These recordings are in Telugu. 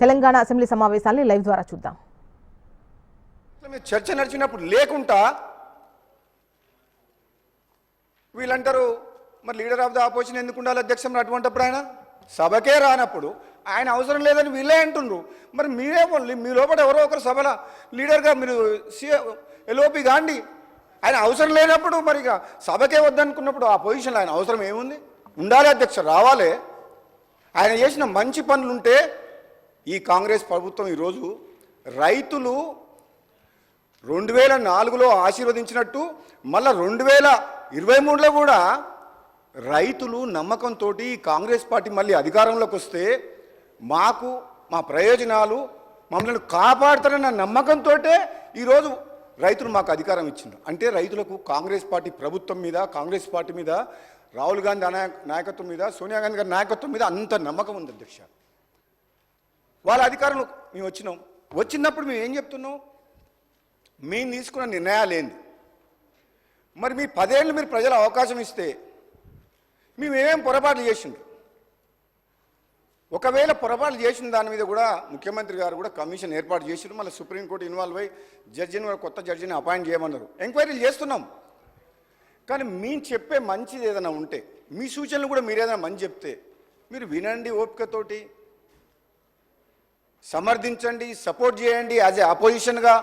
తెలంగాణ అసెంబ్లీ సమావేశాన్ని లైవ్ ద్వారా చూద్దాం. చర్చ నడిచినప్పుడు లేకుండా వీళ్ళంటారు మరి లీడర్ ఆఫ్ ద ఆపోజిషన్ ఎందుకు ఉండాలి అధ్యక్షం అటువంటిప్పుడు ఆయన? సభకే రానప్పుడు ఆయన అవసరం లేదని వీళ్ళే అంటుండ్రు. మరి మీరే మీ లోపల ఎవరో ఒకరు సభల లీడర్గా మీరు సీఏ ఎల్ఓపి కాండి ఆయన అవసరం లేనప్పుడు మరి ఇక సభకే వద్దనుకున్నప్పుడు ఆ పొజిషన్లో ఆయన అవసరం ఏముంది? ఉండాలి అధ్యక్ష రావాలి. ఆయన చేసిన మంచి పనులుంటే ఈ కాంగ్రెస్ ప్రభుత్వం ఈరోజు రైతులు రెండు వేల నాలుగులో ఆశీర్వదించినట్టు మళ్ళా రెండు వేల ఇరవై మూడులో కూడా రైతులు నమ్మకంతో కాంగ్రెస్ పార్టీ మళ్ళీ అధికారంలోకి వస్తే మాకు మా ప్రయోజనాలు మమ్మల్ని కాపాడుతారన్న నమ్మకంతో ఈరోజు రైతులు మాకు అధికారం ఇచ్చింది అంటే రైతులకు కాంగ్రెస్ పార్టీ ప్రభుత్వం మీద కాంగ్రెస్ పార్టీ మీద రాహుల్ గాంధీ నాయకత్వం మీద సోనియా గాంధీ గారి నాయకత్వం మీద అంత నమ్మకం ఉంది అధ్యక్ష. వాళ్ళ అధికారంలో మేము వచ్చినాం. వచ్చినప్పుడు మేము ఏం చెప్తున్నాం? మేము తీసుకున్న నిర్ణయాలు ఏంది? మరి మీ పదేళ్ళు మీరు ప్రజల అవకాశం ఇస్తే మేము ఏమేం పొరపాట్లు చేసిండ్రు? ఒకవేళ పొరపాట్లు చేసిన దాని మీద కూడా ముఖ్యమంత్రి గారు కూడా కమిషన్ ఏర్పాటు చేసిండ్రు. మళ్ళీ సుప్రీంకోర్టు ఇన్వాల్వ్ అయ్యి జడ్జిని కొత్త జడ్జిని అపాయింట్ చేయమన్నారు. ఎంక్వైరీలు చేస్తున్నాం. కానీ మేము చెప్పే మంచిది ఏదైనా ఉంటే మీ సూచనలు కూడా మీరు ఏదైనా మంచి చెప్తే మీరు వినండి ఓపికతోటి. సమర్థించండి సపోర్ట్ చేయండి యాజ్ ఏ అపోజిషన్గా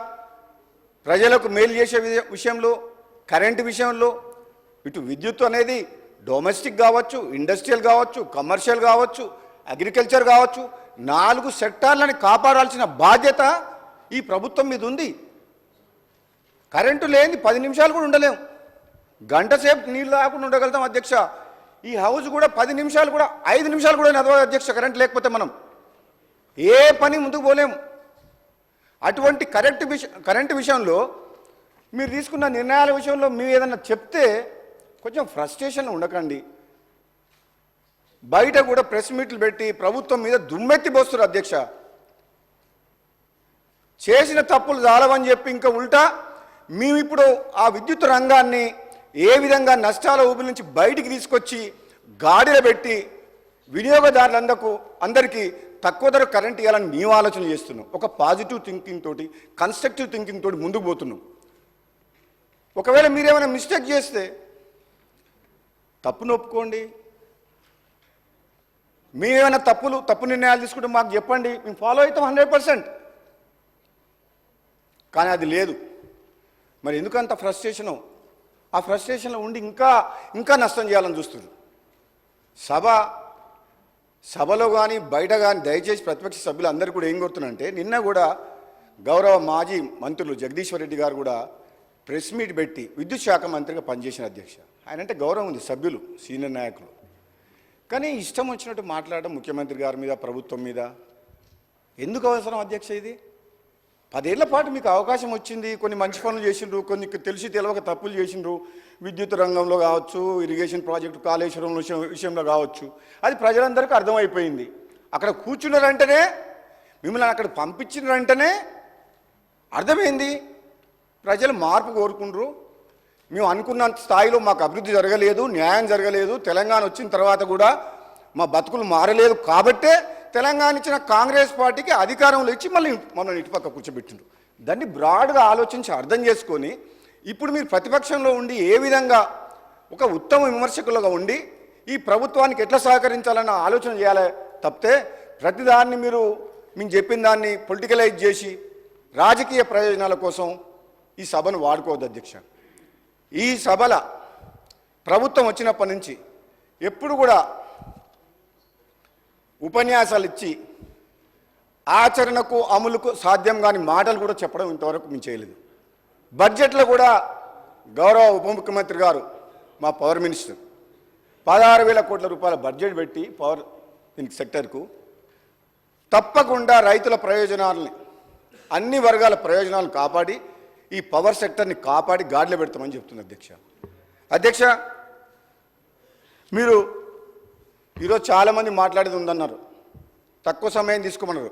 ప్రజలకు మేలు చేసే విషయంలో కరెంటు విషయంలో ఇటు విద్యుత్ అనేది డొమెస్టిక్ కావచ్చు ఇండస్ట్రియల్ కావచ్చు కమర్షియల్ కావచ్చు అగ్రికల్చర్ కావచ్చు నాలుగు సెక్టార్లని కాపాడాల్సిన బాధ్యత ఈ ప్రభుత్వం మీద ఉంది. కరెంటు లేని పది నిమిషాలు కూడా ఉండలేము గంట సేపు నీళ్ళు లేకుండా ఉండగలుగుతాం అధ్యక్ష. ఈ హౌస్ కూడా పది నిమిషాలు కూడా ఐదు నిమిషాలు కూడా నదవాలి అధ్యక్ష కరెంట్ లేకపోతే మనం ఏ పని ముందుకు పోలేము. అటువంటి కరెంట్ విషయం కరెంట్ విషయంలో మీరు తీసుకున్న నిర్ణయాల విషయంలో మీరు ఏదన్నా చెప్తే కొంచెం ఫ్రస్ట్రేషన్ ఉండకండి. బయట కూడా ప్రెస్ మీట్లు పెట్టి ప్రభుత్వం మీద దుమ్మెత్తి పోస్తారు అధ్యక్ష. చేసిన తప్పులు చాలవని చెప్పి ఇంకా ఉల్టా మేము ఇప్పుడు ఆ విద్యుత్ రంగాన్ని ఏ విధంగా నష్టాల ఊపిరి నుంచి బయటికి తీసుకొచ్చి గాడిలో పెట్టి వినియోగదారులందకు అందరికీ తక్కువ ధర కరెంట్ ఇవ్వాలని మేము ఆలోచన చేస్తున్నాం ఒక పాజిటివ్ థింకింగ్ తోటి కన్స్ట్రక్టివ్ థింకింగ్ తోటి ముందుకు పోతున్నాం ఒకవేళ మీరేమైనా మిస్టేక్ చేస్తే తప్పును ఒప్పుకోండి. మీరేమైనా తప్పులు తప్పు నిర్ణయాలు తీసుకుంటే మాకు చెప్పండి. మేము ఫాలో అవుతాం హండ్రెడ్ పర్సెంట్ కానీ అది లేదు. మరి ఎందుకంత ఫ్రస్ట్రేషను ఆ ఫ్రస్ట్రేషన్లో ఉండి ఇంకా ఇంకా నష్టం చేయాలని చూస్తున్నారు. సభ సభలో కానీ బయట కానీ దయచేసి ప్రతిపక్ష సభ్యులు అందరూ కూడా ఏం కోరుతున్నారంటే నిన్న కూడా గౌరవ మాజీ మంత్రులు జగదీశ్వర్ రెడ్డి గారు కూడా ప్రెస్ మీట్ పెట్టి విద్యుత్ శాఖ మంత్రిగా పనిచేసిన అధ్యక్ష. ఆయన అంటే గౌరవం ఉంది సభ్యులు సీనియర్ నాయకులు. కానీ ఇష్టం వచ్చినట్టు మాట్లాడడం ముఖ్యమంత్రి గారి మీద ప్రభుత్వం మీద. ఎందుకు అవసరం అధ్యక్ష ఇది? పదేళ్ళ పాటు మీకు అవకాశం వచ్చింది కొన్ని మంచి పనులు చేసిండ్రు కొన్ని తెలిసి తెలవక తప్పులు చేసిండ్రు. విద్యుత్ రంగంలో కావచ్చు ఇరిగేషన్ ప్రాజెక్టు కాళేశ్వరం విషయంలో కావచ్చు. అది ప్రజలందరికీ అర్థమైపోయింది. అక్కడ కూర్చున్నారంటేనే మిమ్మల్ని అక్కడ పంపించినారంటేనే అర్థమైంది. ప్రజలు మార్పు కోరుకుండ్రు. మేము అనుకున్నంత స్థాయిలో మాకు అభివృద్ధి జరగలేదు న్యాయం జరగలేదు. తెలంగాణ వచ్చిన తర్వాత కూడా మా బతుకులు మారలేదు కాబట్టే తెలంగాణ ఇచ్చిన కాంగ్రెస్ పార్టీకి అధికారంలో ఇచ్చి మళ్ళీ మనల్ని ఇటుపక్క కూర్చోబెట్టిండు దాన్ని బ్రాడ్గా ఆలోచించి అర్థం చేసుకొని ఇప్పుడు మీరు ప్రతిపక్షంలో ఉండి ఏ విధంగా ఒక ఉత్తమ విమర్శకులుగా ఉండి ఈ ప్రభుత్వానికి ఎట్లా సహకరించాలన్న ఆలోచన చేయాలి తప్పితే ప్రతిదాన్ని మీరు మేము చెప్పిన దాన్ని పొలిటికలైజ్ చేసి రాజకీయ ప్రయోజనాల కోసం ఈ సభను వాడుకోవద్దు అధ్యక్ష. ఈ సభల ప్రభుత్వం వచ్చినప్పటి నుంచి ఎప్పుడు కూడా ఉపన్యాసాలు ఇచ్చి ఆచరణకు అమలుకు సాధ్యం కాని మాటలు కూడా చెప్పడం ఇంతవరకు మేము చేయలేదు. బడ్జెట్లో కూడా గౌరవ ఉప ముఖ్యమంత్రి గారు మా పవర్ మినిస్టర్ పదహారు వేల కోట్ల రూపాయల బడ్జెట్ పెట్టి పవర్ దీనికి సెక్టర్కు తప్పకుండా రైతుల ప్రయోజనాలని అన్ని వర్గాల ప్రయోజనాలను కాపాడి ఈ పవర్ సెక్టర్ని కాపాడి గాడిలో పెడతామని చెప్తుంది అధ్యక్ష. అధ్యక్ష మీరు ఈరోజు చాలామంది మాట్లాడేది ఉందన్నారు. తక్కువ సమయం తీసుకోమన్నారు.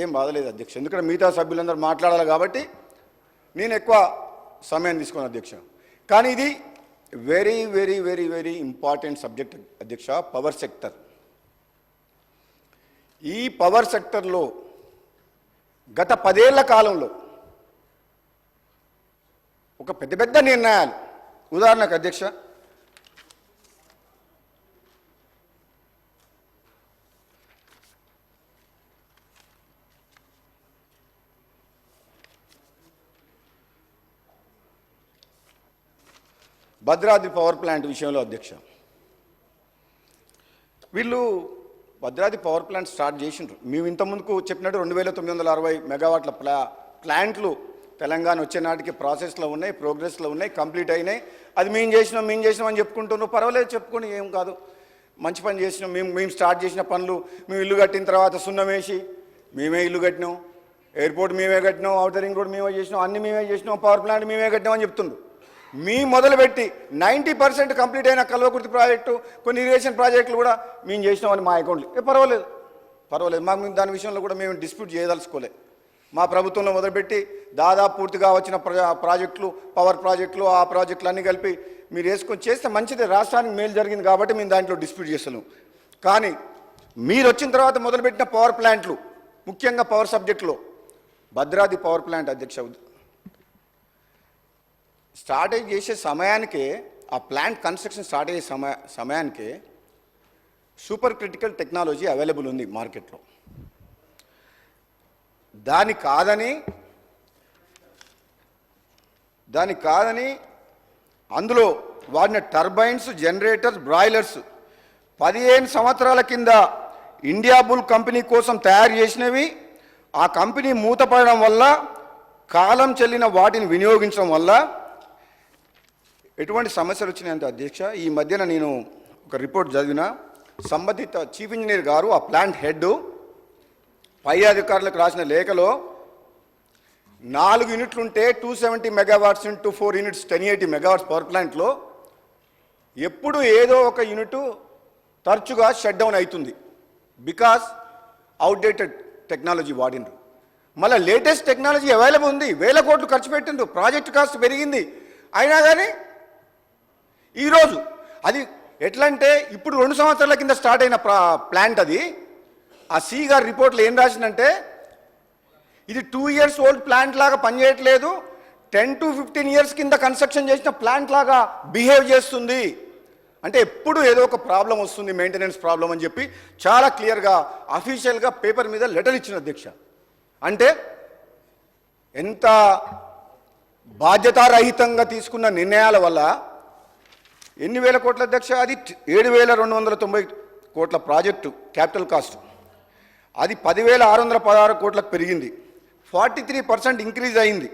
ఏం బాధలేదు అధ్యక్ష. ఎందుకంటే మిగతా సభ్యులందరూ మాట్లాడాలి కాబట్టి నేను ఎక్కువ సమయం తీసుకున్నాను అధ్యక్ష. కానీ ఇది very very very very important subject అధ్యక్ష పవర్ సెక్టర్ ఈ పవర్ సెక్టర్లో గత పదేళ్ళ కాలంలో ఒక పెద్ద పెద్ద నిర్ణయాలు. ఉదాహరణకు అధ్యక్ష భద్రాద్రి పవర్ ప్లాంట్ విషయంలో అధ్యక్ష వీళ్ళు భద్రాద్రి పవర్ ప్లాంట్ స్టార్ట్ చేసిండ్రు. మేము ఇంతకుముందుకు చెప్పినట్టు రెండు వేల తొమ్మిది వందల అరవై మెగావాట్ల ప్లా ప్లాంట్లు తెలంగాణ వచ్చే నాటికి ప్రాసెస్లో ఉన్నాయి ప్రోగ్రెస్లో ఉన్నాయి కంప్లీట్ అయినాయి. అది మేము చేసినాం మేము చేసినాం అని చెప్పుకుంటున్నాం. పర్వాలేదు చెప్పుకొని ఏం కాదు. మంచి పని చేసినాం. మేము మేము స్టార్ట్ చేసిన పనులు మేము ఇల్లు కట్టిన తర్వాత సున్నం వేసి మేమే ఇల్లు కట్టినాం. ఎయిర్పోర్ట్ మేమే కట్టినాం అవుటర్ రింగ్ రోడ్ మేమే చేసినాం అన్ని మేమే చేసినాం పవర్ ప్లాంట్ మేమే కట్టినాం అని చెప్తుండ్రు. మీ మొదలుపెట్టి నైంటీ పర్సెంట్ కంప్లీట్ అయిన కల్వకుర్తి ప్రాజెక్టు కొన్ని ఇరిగేషన్ ప్రాజెక్టులు కూడా మేము చేసినామని మా అకౌంట్లు ఏ పర్వాలేదు. పర్వాలేదు. మాకు మేము దాని విషయంలో కూడా మేము డిస్ప్యూట్ చేయదలుచుకోలే. మా ప్రభుత్వంలో మొదలుపెట్టి దాదాపు పూర్తిగా వచ్చిన ప్రజా ప్రాజెక్టులు పవర్ ప్రాజెక్టులు ఆ ప్రాజెక్టులు అన్నీ కలిపి మీరు వేసుకొని చేస్తే మంచిది. రాష్ట్రానికి మేలు జరిగింది కాబట్టి మేము దాంట్లో డిస్ప్యూట్ చేస్తున్నాం. కానీ మీరు వచ్చిన తర్వాత మొదలుపెట్టిన పవర్ ప్లాంట్లు ముఖ్యంగా పవర్ సబ్జెక్టులో భద్రాది పవర్ ప్లాంట్ అధ్యక్ష స్టార్ట్ చేసే సమయానికి ఆ ప్లాంట్ కన్స్ట్రక్షన్ స్టార్ట్ అయ్యే సమయ సమయానికి సూపర్ క్రిటికల్ టెక్నాలజీ అవైలబుల్ ఉంది మార్కెట్లో. దాని కాదని దాని కాదని అందులో వాడిన టర్బైన్స్ జనరేటర్స్ బ్రాయిలర్స్ పదిహేను సంవత్సరాల కింద ఇండియా బుల్ కంపెనీ కోసం తయారు చేసినవి ఆ కంపెనీ మూతపడడం వల్ల కాలం చెల్లిన వాటిని వినియోగించడం వల్ల ఎటువంటి సమస్యలు వచ్చినాయంటే అధ్యక్ష ఈ మధ్యన నేను ఒక రిపోర్ట్ చదివిన. సంబంధిత చీఫ్ ఇంజనీర్ గారు ఆ ప్లాంట్ హెడ్ పై అధికారులకు రాసిన లేఖలో నాలుగు యూనిట్లు ఉంటే two seventy megawatts into four units ten eighty megawatts power ప్లాంట్లో ఎప్పుడు ఏదో ఒక యూనిట్ తరచుగా షట్ డౌన్ అవుతుంది. బికాస్ అవుట్డేటెడ్ టెక్నాలజీ వాడినరు. మళ్ళీ లేటెస్ట్ టెక్నాలజీ అవైలబుల్ ఉంది. వేల కోట్లు ఖర్చు పెట్టిండ్రు ప్రాజెక్ట్ కాస్ట్ పెరిగింది. అయినా కానీ ఈరోజు. అది ఎట్లా అంటే ఇప్పుడు రెండు సంవత్సరాల కింద స్టార్ట్ అయిన ప్లాంట్ అది. ఆ సి గారి రిపోర్ట్లో ఏం రాసిందంటే ఇది టూ ఇయర్స్ ఓల్డ్ ప్లాంట్ లాగా పనిచేయట్లేదు. టెన్ టు ఫిఫ్టీన్ ఇయర్స్ కింద కన్స్ట్రక్షన్ చేసిన ప్లాంట్ లాగా బిహేవ్ చేస్తుంది. అంటే ఎప్పుడు ఏదో ఒక ప్రాబ్లం వస్తుంది మెయింటెనెన్స్ ప్రాబ్లం అని చెప్పి చాలా క్లియర్గా అఫీషియల్గా పేపర్ మీద లెటర్ ఇచ్చిన అధ్యక్ష. అంటే ఎంత బాధ్యతారహితంగా తీసుకున్న నిర్ణయాల వల్ల ఎన్ని వేల కోట్ల అధ్యక్ష? అది ఏడు వేల రెండు వందల తొంభై కోట్ల ప్రాజెక్టు క్యాపిటల్ కాస్ట్. అది పదివేల ఆరు వందల పదహారు కోట్లకు పెరిగింది. ఫార్టీ త్రీ పర్సెంట్ ఇంక్రీజ్ అయింది.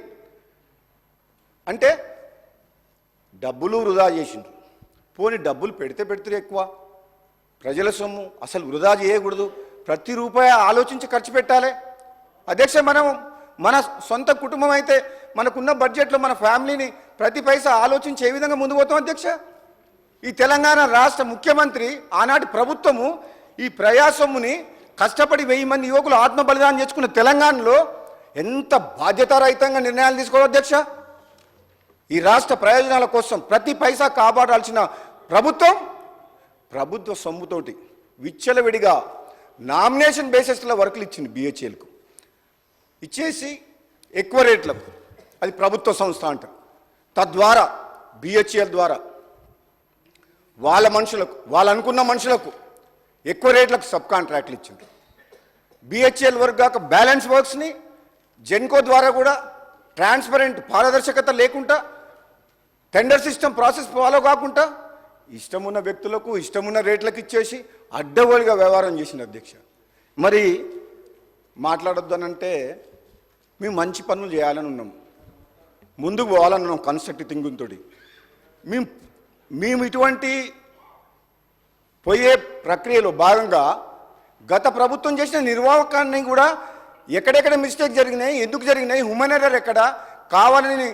అంటే డబ్బులు వృధా చేసిండ్రు. పోని డబ్బులు పెడితే పెడితే ఎక్కువ. ప్రజల సొమ్ము అసలు వృధా చేయకూడదు. ప్రతి రూపాయి ఆలోచించి ఖర్చు పెట్టాలి. అధ్యక్ష మనం మన సొంత కుటుంబం అయితే మనకున్న బడ్జెట్లో మన ఫ్యామిలీని ప్రతి పైసా ఆలోచించి ఏ విధంగా ముందు పోతాం అధ్యక్ష? ఈ తెలంగాణ రాష్ట్ర ముఖ్యమంత్రి ఆనాటి ప్రభుత్వము ఈ ప్రయాసముని కష్టపడి వెయ్యి మంది యువకులు ఆత్మ బలిదానం చేసుకున్న తెలంగాణలో ఎంత బాధ్యతారహితంగా నిర్ణయాలు తీసుకోవాలి అధ్యక్ష? ఈ రాష్ట్ర ప్రయోజనాల కోసం ప్రతి పైసా కాపాడాల్సిన ప్రభుత్వం ప్రభుత్వ సొమ్ముతోటి విచ్చలవిడిగా నామినేషన్ బేసిస్లో వర్కులు ఇచ్చింది బిహెచ్ఎల్కు ఇచ్చేసి ఎక్కువ రేట్లకు. అది ప్రభుత్వ సంస్థ అంటారు. తద్వారా బిహెచ్ఎల్ ద్వారా వాళ్ళ మనుషులకు వాళ్ళు అనుకున్న మనుషులకు ఎక్కువ రేట్లకు సబ్ కాంట్రాక్ట్లు ఇచ్చిండ్రు. బిహెచ్ఎల్ వర్క్ కాక బ్యాలెన్స్ వర్క్స్ని జెన్కో ద్వారా కూడా ట్రాన్స్పరెంట్ పారదర్శకత లేకుండా టెండర్ సిస్టమ్ ప్రాసెస్ ఫాలో కాకుండా ఇష్టమున్న వ్యక్తులకు ఇష్టమున్న రేట్లకు ఇచ్చేసి అడ్డగోలుగా వ్యవహారం చేసింది అధ్యక్ష. మరి మాట్లాడొద్దనంటే మేము మంచి పనులు చేయాలని ఉన్నాం. ముందుకు పోవాలని ఉన్నాం కన్స్ట్రక్టివ్ థింకింగ్ మేము మేము ఇటువంటి పోయే ప్రక్రియలో భాగంగా గత ప్రభుత్వం చేసిన నిర్వాహకాన్ని కూడా ఎక్కడెక్కడ మిస్టేక్ జరిగినాయి ఎందుకు జరిగినాయి హ్యూమన్ ఎర్రర్ ఎక్కడ కావాలని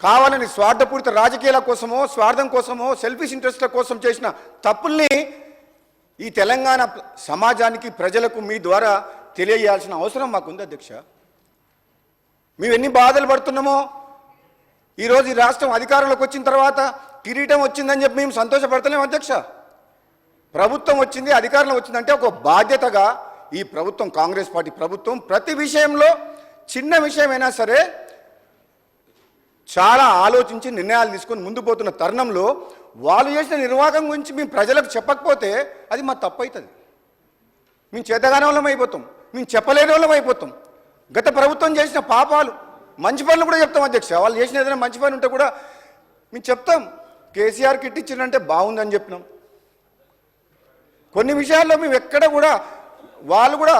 కావాలని స్వార్థపూరిత రాజకీయాల కోసమో స్వార్థం కోసమో సెల్ఫిష్ ఇంట్రెస్ట్ల కోసం చేసిన తప్పుల్ని ఈ తెలంగాణ సమాజానికి ప్రజలకు మీ ద్వారా తెలియజేయాల్సిన అవసరం మాకుంది అధ్యక్ష. మేము ఎన్ని బాధలు పడుతున్నామో ఈరోజు ఈ రాష్ట్రం అధికారంలోకి వచ్చిన తర్వాత కిరీటం వచ్చిందని చెప్పి మేము సంతోషపడతలేము అధ్యక్ష. ప్రభుత్వం వచ్చింది అధికారంలో వచ్చిందంటే ఒక బాధ్యతగా ఈ ప్రభుత్వం కాంగ్రెస్ పార్టీ ప్రభుత్వం ప్రతి విషయంలో చిన్న విషయమైనా సరే చాలా ఆలోచించి నిర్ణయాలు తీసుకొని ముందు పోతున్న తరుణంలో వాళ్ళు చేసిన నిర్వాహకం గురించి మేము ప్రజలకు చెప్పకపోతే అది మా తప్పు అవుతుంది మేము చేతగానే వాళ్ళం అయిపోతాం మేము చెప్పలేని వాళ్ళం అయిపోతాం. గత ప్రభుత్వం చేసిన పాపాలు మంచి పనులు కూడా చెప్తాం అధ్యక్ష. వాళ్ళు చేసిన ఏదైనా మంచి పని ఉంటే కూడా మేము చెప్తాం. కేసీఆర్ కిట్ ఇచ్చిందంటే బాగుందని చెప్పినాం. కొన్ని విషయాల్లో మేము ఎక్కడ కూడా వాళ్ళు కూడా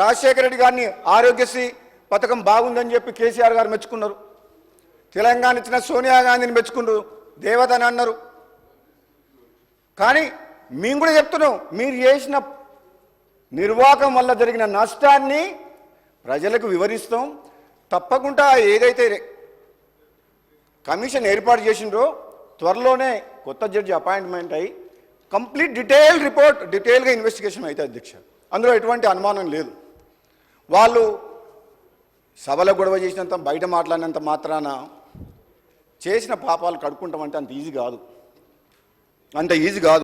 రాజశేఖర రెడ్డి గారిని ఆరోగ్యశ్రీ పథకం బాగుందని చెప్పి కేసీఆర్ గారు మెచ్చుకున్నారు. తెలంగాణ ఇచ్చిన సోనియా గాంధీని మెచ్చుకున్నారు. దేవత అని అన్నారు. కానీ మేము కూడా చెప్తున్నాం మీరు చేసిన నిర్వాహకం వల్ల జరిగిన నష్టాన్ని ప్రజలకు వివరిస్తాం. తప్పకుండా ఏదైతే కమిషన్ ఏర్పాటు చేసిండ్రో త్వరలోనే కొత్త జడ్జి అపాయింట్మెంట్ అయ్యి కంప్లీట్ డీటెయిల్ రిపోర్ట్ డీటెయిల్గా ఇన్వెస్టిగేషన్ అయితే అధ్యక్ష. అందులో ఎటువంటి అనుమానం లేదు. వాళ్ళు సభలో గొడవ చేసినంత బయట మాట్లాడినంత మాత్రాన చేసిన పాపాలు కడుక్కుంటామంటే అంత ఈజీ కాదు. అంత ఈజీ కాదు.